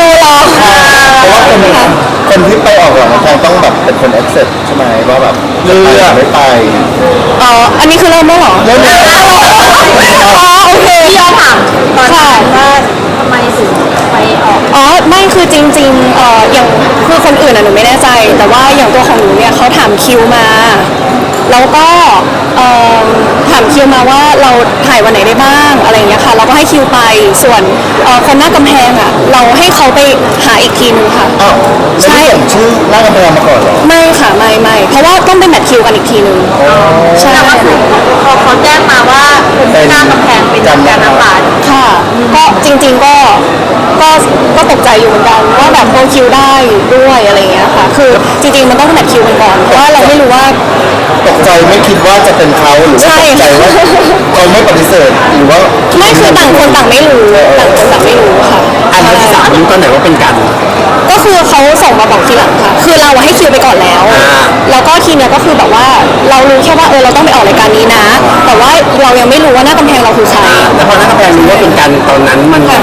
นูรอเพราะว่าคนคนที่ไปออกหลังกำแพงต้องแบบเป็นคน accept ใช่ไหมว่าแบบเลือกไม่ไปอ๋ออันนี้คือเริ่มแล้วเหรอเริ่มแล้วอ๋อโอเคพี่ย้อนถามตอนนั้นว่าทำไมถึงไปออกอ๋อไม่คือจริงๆเอ่ออย่างคือคนอื่นอะหนูไม่แน่ใจ แต่ว่าอย่างตัวของหนูเนี่ยเขาถามคิวมา แล้วก็เอ่อถามคิวมาว่าเราถ่ายวันไหนได้บ้างอะไรอย่างเงี้ยค่ะเราก็ให้คิวไปส่วนเอ่อคนหน้ากำแพงอะเราให้เขาไปหาอีกทีนึงค่ะ อ้าวไม่ได้ส่งชื่อหน้ากำแพงมาก่อนเหรอไม่ค่ะไม่ไม่เพราะว่าต้องไปแมทคิวกันอีกทีนึงใช่แต่ว่าคือพอเขาแจ้งมาว่าเป็นหน้ากำแพงเป็นการน้ำหวานค่ะ ก็จริงๆก็ก็ก็ตกใจอยู่เหมือนกันว่าแบบโอคิวได้ด้วยอะไรอย่างเงี้ยค่ะ คือจริงๆมันต้องแมทคิวกันก่อนเพราะว่าเราไม่รู้ว่า ตกใจไม่คิดว่าจะเป็นเขาหรือว่าใช่ ตกใจว่าเขาไม่ปฏิเสธหรือว่าไม่คือต่างคนต่างไม่รู้ต่างคนต่างไม่รู้ค่ะอันที่สามรู้ตอนไหนว่าเป็นกันก็ คือเขาส่งมาบอกทีหลังค่ะ คือเราอะให้คิวไปก่อนแล้ว แล้วก็ทีเนี้ยก็คือแบบว่าเรารู้แค่ว่าเออเราต้องไปออกรายการนี้นะ แต่ว่าเรายังไม่รู้ว่าหน้ากำแพงเราคือใคร แต่พอหน้ากำแพงรู้ว่าเป็นกันตอนนั้นมันค่ะ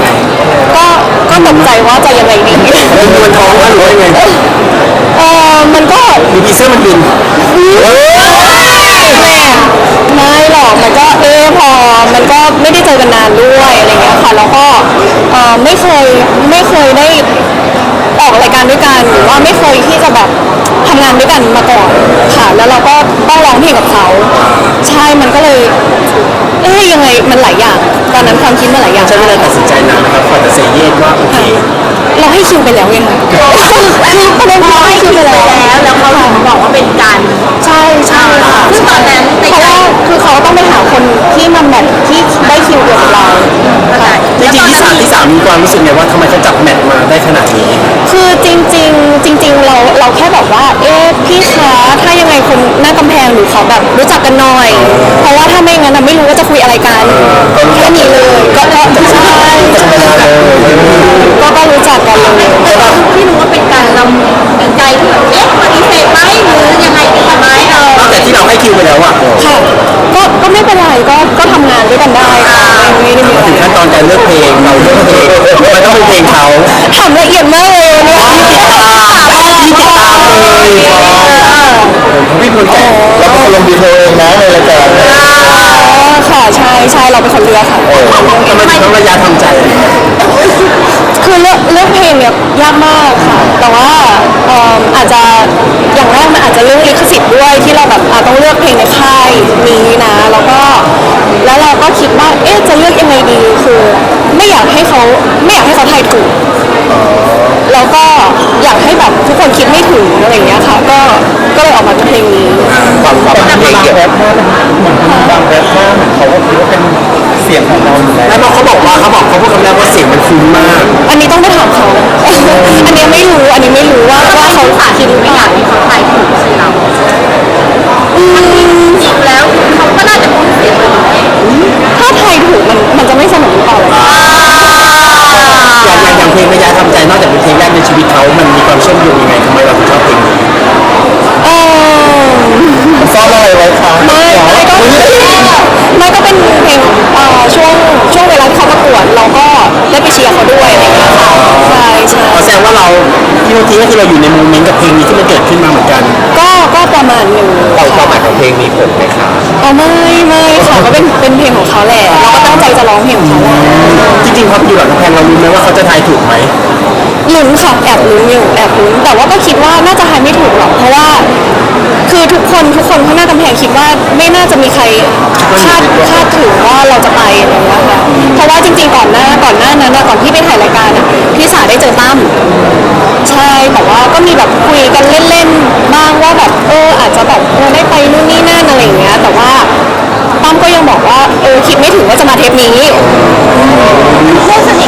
ก็ก็ตกใจว่าจะยังไงดีมันมวนท้องหรือว่ายังไงเออมันก็หรือมีเสื้อมันบินแม่ไม่หรอกมันก็เออพอมันก็ไม่ได้เจอกันนานด้วยอะไรเงี้ยค่ะแล้วก็เออไม่เคยไม่เคยได้ ออกรายการด้วยกันหรือว่าไม่เคยที่จะแบบทำงานด้วยกันมาก่อนค่ะแล้วเราก็ต้องร้องเพลงกับเขาใช่มันก็เลยเอ้ยยังไงมันหลายอย่าง ตอนนั้นความคิดมันหลายอย่าง ใช้เวลาตัดสินใจนานนะครับกว่าจะเซเยสว่าโอเคเราให้คิวไปแล้วไงคะคือประเด็นคือเราให้คิวไปแล้วแล้วแล้วเขาถึงบอกว่าเป็นการ ใช่ใช่ค่ะซึ่งตอนนั้นใน เพราะใจว่าคือเขาต้องไปหาคนที่มาแมทที่ได้คิวเดียวกับเราเข้าใจจริงๆที่สามที่สามมีความรู้สึกไงว่าทำไมเขาจับแมทมาได้ขนาดนี้ คือจริงๆ จริง ๆ เราเราแค่บอกว่า เอ๊ะพี่คะถ้ายังไงคนหน้ากำแพงหนูขอแบบรู้จักกันหน่อย เพราะว่าถ้าไม่งั้นน่ะไม่รู้ว่าจะคุยอะไรกันแค่นี้เลยก็ก็ใช่ก็ก็รู้จักกันเลยที่รู้ว่าเป็นการเราเป็นใจที่แบบเอ๊ะปฏิเสธไหมหรือยังไงดีไหมเอ อนอกจากที่เราให้คิวไปแล้วอะค่ะก็ก็ไม่เป็นไรก็ก็ทำงานด้วยกันได้ค่ะไม่ได้มีอะไรถึงขั้นตอนการเลือกเพลงเราเลือกเพลงมันต้องเป็นเพลงเขาถามละเอียดมากเลยเนี่ยที่ติดตามเลยพี่พลแก่แล้วก็ลงดีเทลเองนะในรายการ อ๋อค่ะใช่ใช่เราเป็นคนเลือกค่ะทำไมถึงต้องระยะทำใจคือเลือกเลือกเพลงเนี่ยยากมากค่ะ แต่ว่าเอิ่มอาจจะอย่างแรกมันอาจจะเรื่องลิขสิทธิ์ด้วยที่เราแบบอาจต้องเลือกเพลงในค่ายนี้นะ แล้วก็แล้วเราก็คิดว่าเอ๊ะจะเลือกยังไงดีคือ ลุ้นมากอันนี้ต้องไปถามเขา อันนี้ไม่รู้ อันนี้ไม่รู้ว่าว่าเขาขาดที่ไม่อยากให้เขาทายถูกชื่อเราอืมจริงแล้วเขาก็น่าจะคุ้นเสียงเราอยู่แล้วถ้าทยถูกมันมันจะไม่สนุกหรือเปล่าอย่างอย่างอย่างเพลงระยะทำใจนอกจากเป็นเพลงแรกในชีวิตเขา มันมีความเชื่อมโยงยังไงทำไมเราถึงชอบเพลงนี้เออซ่อนอะไรไว้คะไม่ไม่ก็ ไม่ก็เป็นเพลงเอ่อช่วงช่วงเวลาที่เขาประกวดเราก็ได้ไปเชียร์เขาด้วยอะไรอย่างเงี้ยค่ะใช่ใช่แสดงว่าเราที่เมื่อกี้ก็คือเราอยู่ในโมเมนต์กับเพลงนี้ที่มันเกิดขึ้นมาเหมือนกันก็ก็ประมาณหนึ่งเราความหมายของเพลงมีผลไหมคะอ๋อไม่ไม่ค่ะก็เป็นเป็นเพลงของเขาแหละเราก็ตั้งใจจะร้องเพลงของเขาแหละ จริงๆพออยู่หลังกำแพงเรารู้ไหมว่าเขาจะทายถูกไหม ลุ้นค่ะแอบลุ้นอยู่แอบลุ้นแต่ว่าก็คิดว่าน่าจะทายไม่ถูกหรอกเพราะว่า คือทุกคนทุกคนข้างหน้ากำแพงคิดว่าไม่น่าจะมีใครคาดคาดถึงว่าเราจะไปอะไรอย่างเงี้ยค่ะเพราะว่าจริง ๆ ก่อนหน้าก่อนหน้านั้นนะก่อนที่ไปถ่ายรายการอะพี่สาได้เจอตั้มใช่แต่ว่าก็มีแบบคุยกันเล่นๆบ้างว่าแบบเอออาจจะแบบเออได้ไปนู่นนี่นั่นอะไรอย่างเงี้ยแต่ว่าตั้มก็ยังบอกว่าเออคิดไม่ถึงว่าจะมาเทปนี้เพื่อนสนิท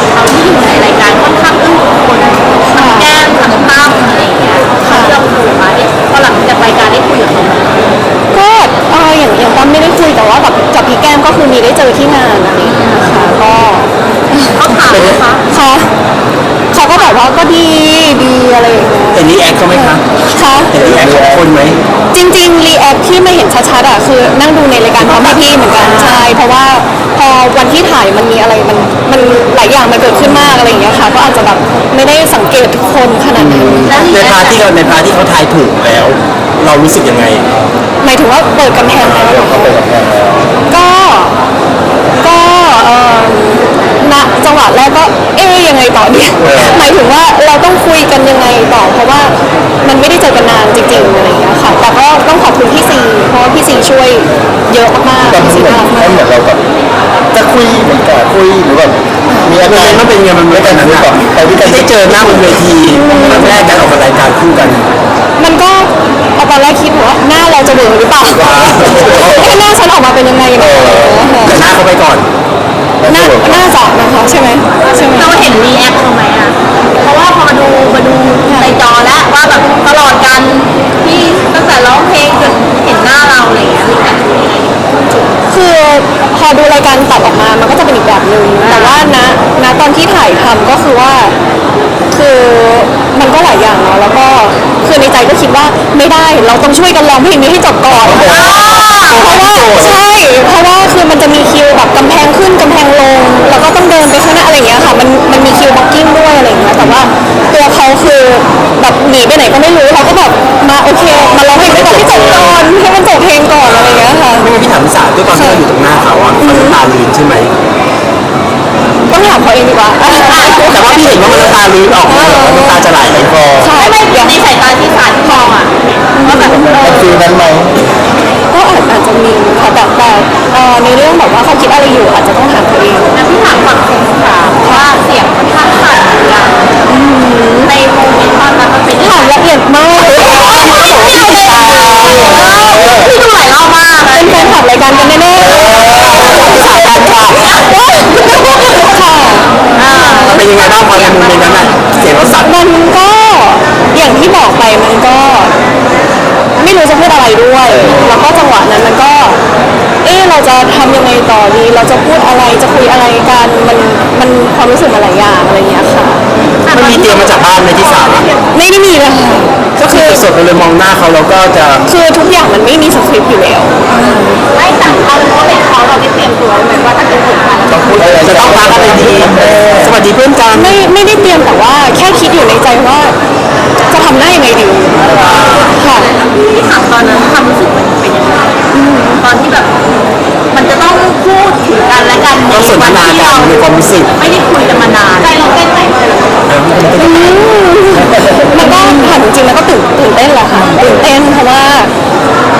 ที่ถ่ายมันมีอะไรมันมันหลายอย่างมันเกิดขึ้นมากอะไรอย่างเงี้ยค่ะ ก็อาจจะแบบไม่ได้สังเกตทุกคนขนาดนั้นในพาร์ทที่เราในพาร์ทที่เขาทายถูกแล้ว เรารู้สึกยังไงหมายถึงว่าเปิดกำแพงแล้วเหรอก็ก็เอ่อณจังหวะแรกก็เอ๊ยยังไงต่อเนี่ยหมายถึงว่าเราต้องคุยกันยังไงต่อเพราะว่ามันไม่ได้เจอกันนานจริงๆอะไรอย่างเงี้ยค่ะแต่ก็ต้องขอบคุณพี่ซีเพราะว่าพี่ซีช่วยเยอะมากๆพี่ซีน่ารักมาก คุยเหมือนกับคุยหรือแบบมีอาการมนต์มันเป็นยังไงมันไม่กันนั้นอะที่ได้เจอหน้าบนเวทีครั้งแรกการออกมารายการคู่กันมันก็เอาตอนแรกคิดว่าหน้าเราจะเบื่อหรือเปล่าถ้าหน้าฉันออกมาเป็นยังไงนะแต่หน้าเขาไปก่อนหน้าหน้าจะนะคะใช่ไหมใช่ไหมเราเห็นรีแอคเขาไหมอะเพราะว่าพอมาดูมาดูในจอแล้วว่าแบบตลอดการที่ตั้งแต่ร้องเพลงจนเห็นหน้าเราอะไรอย่างเงี้ยรีแออพอดูรายการตัดออกมา มันก็จะเป็นอีกแบบหนึ่งแต่ว่าณณตอนที่ถ่ายทำก็คือว่า คือมันก็หลายอย่างเนาะแล้วก็คือในใจก็คิดว่าไม่ได้เราต้องช่วยกันร้องเพลงนี้ให้จบก่อนเพราะว่าใช่เพราะว่าคือมันจะมีคิวแบบกำแพงขึ้นกำแพงลง แล้วก็ต้องเดินไปข้างหน้าอะไรอย่างเงี้ยค่ะมันมันมีคิวบล็อกกิ้งด้วยอะไรอย่างเงี้ยแต่ว่าตัวเขาคือแบบหนีไปไหนก็ไม่รู้เขาก็แบบมาโอเค มาร้องเพลงด้วยกันให้จบก่อนให้มันจบเพลงก่อนอะไรอย่างเงี้ยค่ะ ไม่งั้นพี่ถามพี่สาว ด้วยตอนที่เราอยู่ตรงหน้าเขาอะเขาน้ำตาลื้นใช่ไหมต้องถามเขาเองดีกว่าแต่ว่าพี่เห็นว่ามันน้ำตาลื้นออกมาแบบว่าน้ำตาจะไหลคอใช่ไม่ไม่ในสายตาที่สารที่มองอะว่าแบบเออฟีลนั้นไหมก็อาจอาจจะมีค่ะแต่แต่เอ่อในเรื่องแบบว่าเขาคิดอะไรอยู่อาจจะต้องถามตัวเองแล้วพี่ถามฝั่งคนสามว่าเสียงค่อนข้างสั่นหรือยังในโมเมนต์ตอนนั้นมันเป็นยังถามไงละเอียดมากเลยพี่ดูหลายรอบมากเป็นแฟนคลับรายการกันแน่ๆสายการค่ะค่ะ มันเป็นยังไงบ้างพอในโมเมนต์นั้นอะเสียงเราสั่น มันก็อย่างที่บอกไปมันก็ ไม่รู้จะพูดอะไรด้วย แล้วก็จังหวะนั้นมันก็ เอ๊ะเราจะทำยังไงต่อดี เราจะพูดอะไรจะคุยอะไรกันมันมันความรู้สึกมาหลายอย่างอะไรอย่างเงี้ยค่ะ มันมีเตรียมมาจากบ้านในที่สามอะไม่ได้มีเลยค่ะก็คือสดๆไปเลยมองหน้าเขาแล้วก็จะคือทุกอย่างมันไม่มีสคริปต์อยู่แล้วไม่แต่เขาเขาเป็นเขาเราได้เตรียมตัวไหมว่าถ้าเป็นผมกันต้องพูดจะต้องทักอะไรดีสวัสดีเพื่อนกันไม่ไม่ได้เตรียมแต่ว่าแค่คิดอยู่ในใจว่า จะทำหน้ายังไงดีค่ะที่ถามตอนนั้นความรู้สึกมันเป็นยังไงตอนที่แบบ มันจะต้องพูดถึง กันและกันต้องสนทนากันในความรู้สึก ไม่ได้คุยกันมานานใจเราเต้นไหมมันก็ถามจริงๆแล้วก็ตื่นตื่นเต้นแหละค่ะตื่นเต้นเพราะว่า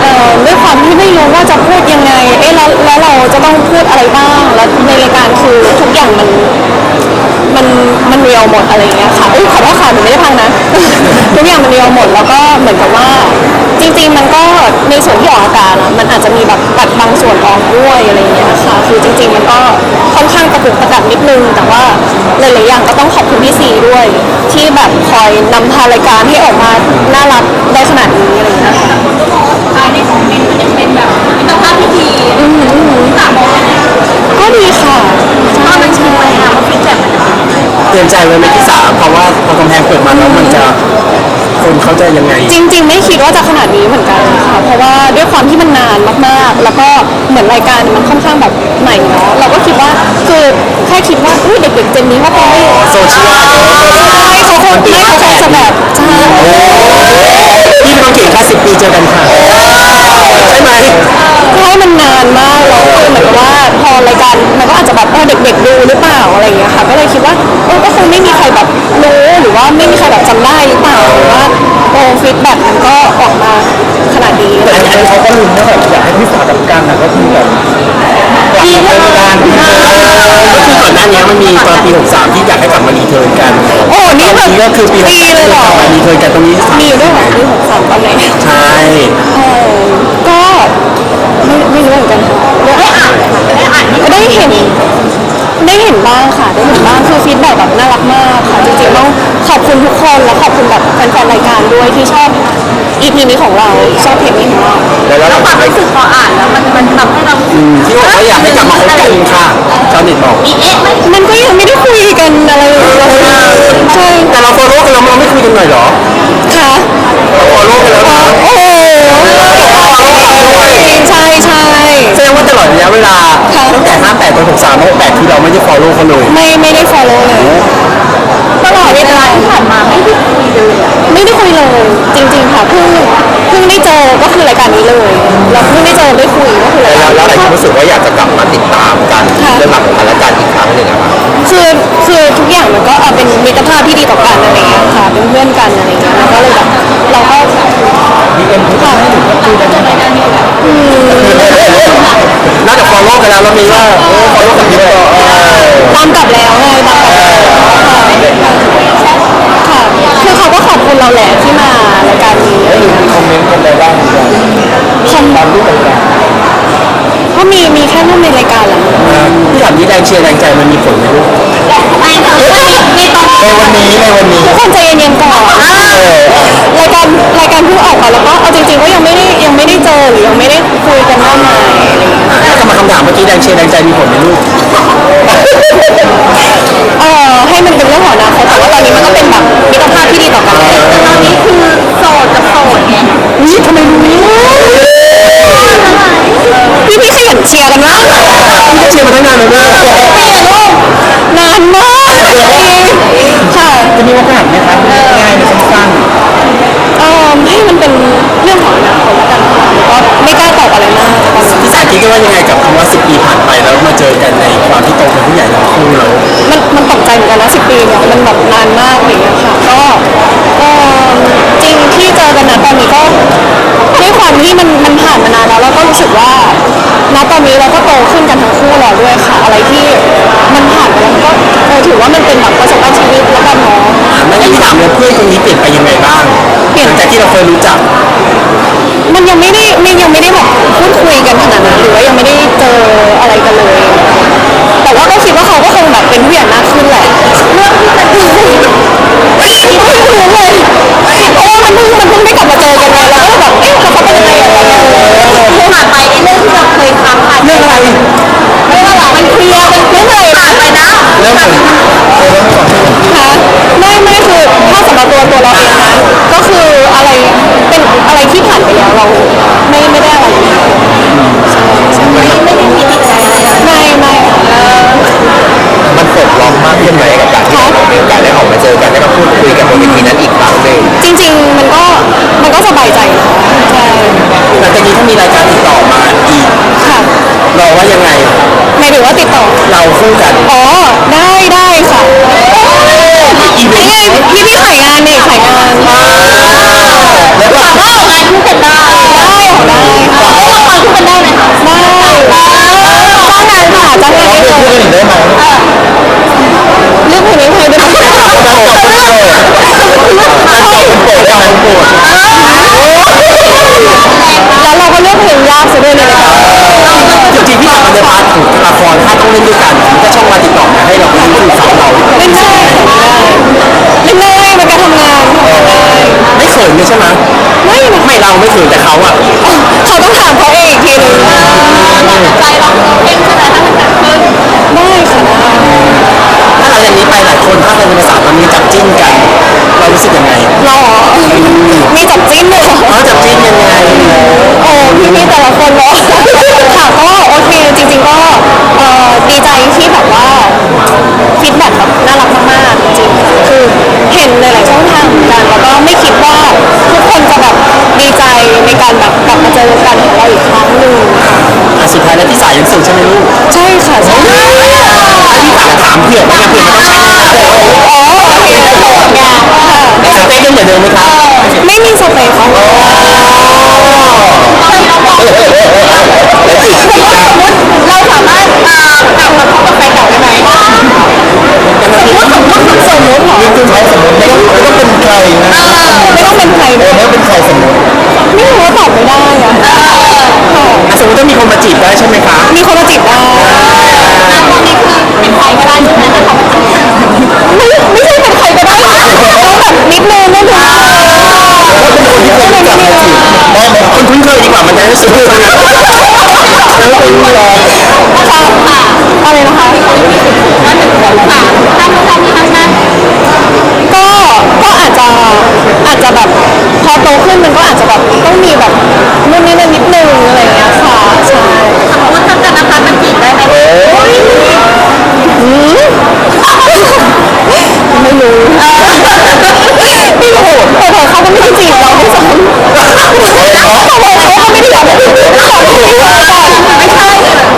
เอ่อด้วยความที่ไม่รู้ว่าจะพูดยังไง เอ๊ะแล้วแล้วเราจะต้องพูดอะไรบ้างแล้วในรายการคือทุกอย่างมัน มันมันเรียวหมดอะไรอย่างเงี้ยค่ะอุ้ยขอโทษค่ะหนูไม่ได้พังนะ ทุกอย่างมันเรียวหมดแล้วก็เหมือนกับว่า จริงๆ มันก็ในส่วนที่ออกอากาศอะมันอาจจะมีแบบตัดบางส่วนออกด้วยอะไรอย่างเงี้ยค่ะคือจริง ๆ มันก็ค่อนข้างกระปุกกระกักนิดนึง แต่ว่าหลายๆอย่างก็ต้องขอบคุณพี่ซีด้วย ที่แบบคอยนำพารายการให้ออกมาน่ารักได้ขนาดนี้อะไรอย่างเงี้ยค่ะ เป็นยังไงเตรียมใจไว้ไหมที่สามเพราะว่าพอกำแพงเปิดมาแล้วมันจะคนเขาจะยังไง จริง ๆ ไม่คิดว่าจะขนาดนี้เหมือนกันค่ะ เพราะว่าด้วยความที่มันนานมากๆ แล้วก็เหมือนรายการมันค่อนข้างแบบใหม่เนาะ เราก็คิดว่าคือแค่คิดว่าอุ้ยเด็กๆเจนนี้เขาคงไม่โซเชียลใช่เขาคงไม่เขาคงจะแบบใช่พี่เป็นคนเก่งแค่สิบปีเจอกันค่ะ ใช่ไหมใช่มันนานมากแล้วคือเหมือนกับว่าพอรายการมันก็อาจจะแบบเออเด็ก ๆ ดูหรือเปล่าอะไรอย่างเงี้ยค่ะ ก็เลยคิดว่าเออ ก็คงไม่มีใครแบบรู้หรือว่าไม่มีใครแบบจำได้หรือเปล่าหรือว่าโอ้ฟีดแบ็กมันก็ออกมาขนาดนี้อะไรอย่างอันเงี้ยนี้เขาก็ลุ้นว่าแบบอยากให้พี่สาวกับกันนะก็คือแบบกลับมาเป็นการที่ก็คือก่อนหน้านี้มันมีตอนปี 63 ที่อยากให้กลับมารีเทิร์นกันโอ้นี่ตแบอนบนี้ก็คือปีปีเลยเหรอกลับมารีเทิร์นกันตรงนี้มีอยู่ด้วยเหรอปีหกสามตอนไหน ใช่ คนและขอบคุณแบบแฟนๆรายการด้วยที่ชอบ EP นี้ของเราชอบเพลงนี้ของเราแล้วความรู้สึกพออ่านแล้วมันมันทำให้เราที่บอกว่าอยากให้กลับมาคุยกันค่ะชาวเน็ตบอกมีเอ๊ะไหมมันก็ยังไม่ได้คุยกันอะไรเลยใช่แต่เราฟอลโล่กันแล้วเราไม่คุยกันหน่อยเหรอค่ะเราฟอลโล่กันแล้วนะโอ้โหใช่ใช่แสดงว่าตลอดระยะเวลาตั้งแต่58จน63 68คือเราไม่ได้ฟอลโล่เขาเลยไม่ไม่ได้ฟอลโล่เลย เลยจริงๆค่ะเพิ่งเพิ่งได้เจอก็คือรายการนี้เลยแล้วเพิ่งได้เจอได้คุยก็คือรายแล้กาวรแล้วอะไรนี้ที่รู้สึกว่าอยากจะกลับมาติดตามกันเรื่องราวของกันและกันอีกครั้งหนึ่งอะครับคือคือทุกอย่างมันก็เอ่อเป็นมิตรภาพที่ดีต่อกันอะไรเงี้ยค่ะเป็นเพื่อนกันอะไรเงี้ยแล้วก็เลยแบบเราก็ดีเอ็มที่ให้หนูก็คุยกันนะน่าจะ follow กันแล้วแล้วมีว่าเออ follow กันเยอะเออตามกลับแล้วไงตามกลับแล้วค่ะค่ะคือ เขาก็ขอบคุณเราแหละที่มารายการนี้อะไรเงี้ยคอมเมนต์กันอะไรบ้างหรือยังคอมตามรูปต่างก็มีมีแค่รูปในรายการแหละที่ถามนี้แรงเชียร์แรงใจมันมีผลไหมลูกไม่ค่ะไม่ต้องในวันนี้ในวันนี้ ทุกคนใจเย็นๆก่อนรายการรายการเพิ่งออกมาแล้วก็เอาจริงๆก็ยังไม่ได้ยังไม่ได้เจอหรือยังไม่ได้คุยกันมากมายอะไรเงี้ย ถ้ากลับมาคำถามเมื่อกี้แรงเชียร์แรงใจมีผลไหมลูก เออให้มันเป็นเรื่องของอนาคตแต่ว่าตอนนี้มันก็เป็นแบบมิตรภาพที่ดีต่อกันแต่ตอนนี้คือโสดกับโสดไงนี่ทำไมรู้พี่พี่ขยันเชียร์กันมากพี่ก็เชียร์มาตั้งนานแล้วนะเชียร์ลูกนานมากค่ะๆจะมีโอกาสไหมคะง่ายๆสั้นเเราเคยรู้จัก มันยังไม่ได้มันยังไม่ได้แบบพูดคุยกันขนาดนั้นหรือว่ายังไม่ได้เจออะไรกันเลย แต่ว่าก็คิดว่าเขาก็คงแบบเป็นผู้ใหญ่มากขึ้นแหละเรื่องที่จะคุยไม่รู้เลยเพราะว่ามันเพิ่งมันเพิ่งได้กลับมาเจอกันไงเราก็แบบเอ๊ะเขาเป็นยังไงอะไรเงี้ยผ่านไปไอ้เรื่องที่เราเคยทำผ่านเรื่องอะไรไม่ว่าหรอกมันเคลียร์มันไม่เลยผ่านไปนะเรื่องอะไรคะไม่ไม่คือถ้าสำหรับตัวตัวเราเองนะก็คืออะไรเป็น อะไรที่ผ่านไปแล้วเรา ไม่เราไม่เขินแต่เขาอะ เขาต้องถามเขาเองอีกทีหนึง ใจเราเพลงใช่ไหมถ้ามันเกิดขึ้น ได้ค่ะได้ ถ้าหลังจากนี้ไปหลายคนถ้าเป็นภาษาตอนนี้จับจิ้นกัน เรารู้สึกยังไง เราเหรอมีจับจิ้นเลยเหรอ เขาจับจิ้นยังไง โอ้พี่พี่แต่ละคนเนาะ ค่ะก็โอเคจริงๆก็เอ่อดีใจที่แบบว่าฟีดแบ็กแบบน่ารักมากๆจริงๆค่ะคือเห็นหลายๆช่องทางเหมือนกันแล้วก็ไม่คิดว่าทุกคนจะแบบดีใจใน การแบบกลับมาเจอกันของเราอีกครั้งหนึ่งอะสุดท้ายแล้วพี่สายยังโสดใช่ไหมลูกใช่ค่ะใช่พี่สายถามเผื่อไหมเผื่อมันต้องใช่อ๋อโอเคได้โสดไงค่ะในสเปคยังเหมือนเดิมไหมครับไม่มีสเปคค่ะเราสามารถอ่ากลับมาคบกับแฟนเก่าได้ไหมสมมติสมมติสมมติเหรอคือเขาสมมติไม่ต้องไม่ต้องเป็นใครนะไม่ต้องเป็นใครเอเลอยไม่ต้องเป็นใครสมมติไม่รู้ว่า ตอบไม่ได้อะค่ะอะสมมติถ้ามีคนมาจีบได้ใช่ไหมคะมีคนมาจีบได้ตอนนี้คือเป็นใครก็ได้ใช่ไหมถ้าเขาเป็นไม่ไม่ใช่เป็นใครก็ได้ต้องแบบนิดนึงนิดนึงแล้วเป็นคนที่เคยรู้จักมาจีบได้ไหมคนคุ้นเคยดีกว่ามันจะได้สนุกนะแล้วเป็นรอค่ะอะไรนะคะว่าถึงสองสามถ้าไม่ได้ที่นั่นนั่นก็ก็อาจจะอาจจะแบบพอโตขึ้นมันก็อาจจะแบบ ต้องมีแบบนู่นนี่นั่นนิดนึงอะไรอย่างเงี้ยค่ะใช่สมมติถ้าเกิดนะคะมันจีบได้ไหมไอืมไม่รู้ไม่รู้เผลอๆเขาก็ไม่ได้จีบเราด้วยซ้ำเผลอๆเขาก็ไม่ได้อยากให้เราไม่ได้อยากให้เราไม่ใช่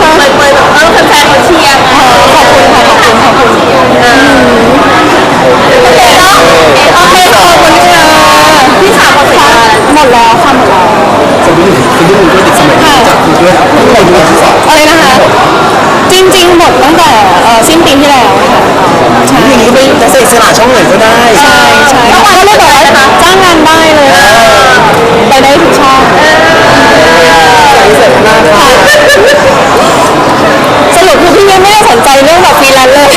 เคยเคยแบบเออแฟนๆเขาเชียร์ไงขอบคุณค่ะขอบคุณขอบคุณ ซีรีส์มันก็ติดสมัยจากคุณด้วยมัรื่อะไรนะคะ จริงๆหมดตั้งแต่เอ่อสิ้นปีที่แล้วค่ะใช่อย่างนี้ไปจะเสียสละช่องไหนก็ได้ ใช่ใช่จ้างงานได้เลยนะคะจ้างงานได้เลยไปได้ทุกช่องเสร็จมาสรุปคือพี่ยังไม่ได้สนใจเรื่องแบบฟรีแลนซ์เลย